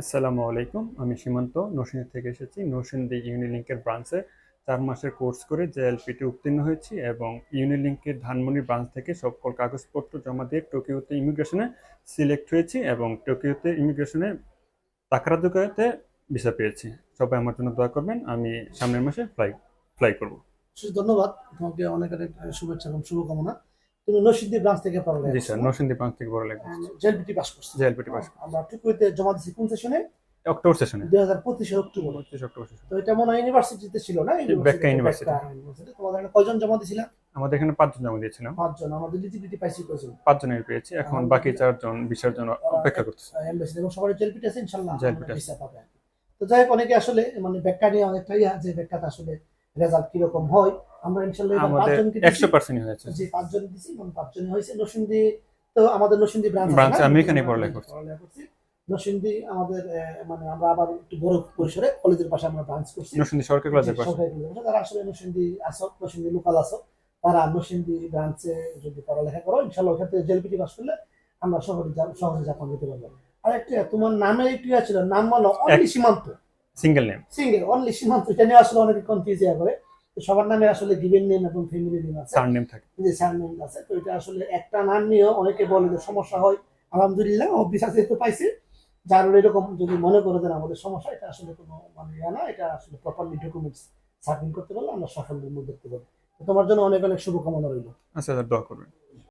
আসসালামু আলাইকুম। আমি সীমান্ত নরসিংদী থেকে এসেছি। নরসিংদী ইউনিলিঙ্কের ব্রাঞ্চে চার মাসের কোর্স করে জেএলপিটি উত্তীর্ণ হয়েছি এবং ইউনিলিঙ্কের ধানমন্ডি ব্রাঞ্চ থেকে সকল কাগজপত্র জমা দিয়ে টোকিওতে ইমিগ্রেশনে সিলেক্ট হয়েছি এবং টোকিওতে ইমিগ্রেশনে তাকারাদুকাতে ভিসা পেয়েছি। সবাই আমার জন্য দোয়া করবেন। আমি সামনের মাসে ফ্লাই ফ্লাই করব। ধন্যবাদ। তোমাকে অনেক অনেক শুভেচ্ছা এবং শুভকামনা। তুমি নরসিংদী ব্রাঞ্চ থেকে পড়ো জি স্যার নরসিংদী ব্রাঞ্চ থেকে বড় লাগবে জেলপিটি পাস করছ। জেএলপিটি পাস আমরা টুকুইতে জমা দিচ্ছি কোন সেশনে অক্টোবর সেশনে দুই হাজার পঁচিশের অক্টোবর। পঁচিশ অক্টোবর তো এটা মনে হয় ইউনিভার্সিটিতে ছিল না? বেক্কা ইউনিভার্সিটি। তোমাদের এখানে কয়জন জমা দিয়েছিলাম? আমাদের এখানে পাঁচজন জমা দিয়েছিলাম। পাঁচজন। আমাদের লিজিবিলিটি পাইছি কয়জন? পাঁচজনের পেয়েছি। এখন বাকি চারজন ভিসার জন্য অপেক্ষা করতেছে। এমবাসি এবং সবার জেলপিটি আছে ইনশাল্লাহ জেলপিটি আছে। পাবে। তো যাই হোক অনেকে আসলে মানে বেক্কা নিয়ে অনেকটা ইয়া যে বেক্কাটা আসলে রেজাল্ট কীরকম হয় আমরা ইনশাল্লাহ এবার আমাদের পাঁচজনকে একশো দিছি। পার্সেন্ট হয়েছে। যে পাঁচজন দিছি পাঁচজনই হয়েছে। তো আমাদের ব্রাঞ্চ আমি পড়ালেখা করছি। নরসিংদী আমাদের মানে আমরা আবার একটু বড় পরিসরে কলেজের পাশে আমরা ব্রাঞ্চ করছি। নরসিংদী সরকারি কলেজের পাশে। সরকারি কলেজের আসলে নরসিংদী আসো নরসিংদী লোকাল আসো তারা নরসিংদী ব্রাঞ্চে যদি পড়ালেখা করো ইনশাল্লাহ ওখান থেকে জেলপিটি পাস করলে আমরা সহজে যা- সহজে জাপান যেতে পারব। আর একটা তোমার নামে একটু ছিল নাম মানে অনলি সীমান্ত। সিঙ্গেল নেম সিঙ্গেল অনলি সীমান্ত এটা নিয়ে আসলে অনেকে কনফিউজ করে তো সবার নামে আসলে গিভেন নেম এবং ফ্যামিলি নেম আছে। সার নেম থাকে যে সারনেম আছে তো এটা আসলে একটা নাম নিয়েও অনেকে বলে যে সমস্যা হয়। আলহামদুলিল্লাহ অফিস আছে তো পাইছে। যার এরকম যদি মনে করে দেন আমাদের সমস্যা এটা আসলে কোনো মানে ইয়া না এটা আসলে প্রপারলি ডকুমেন্টস সাবমিট করতে পারলে আমরা সাফল্যের মধ্যে দেখতে পাবো। তোমার জন্য অনেক অনেক শুভকামনা রইল। আচ্ছা স্যার দোয়া করবেন।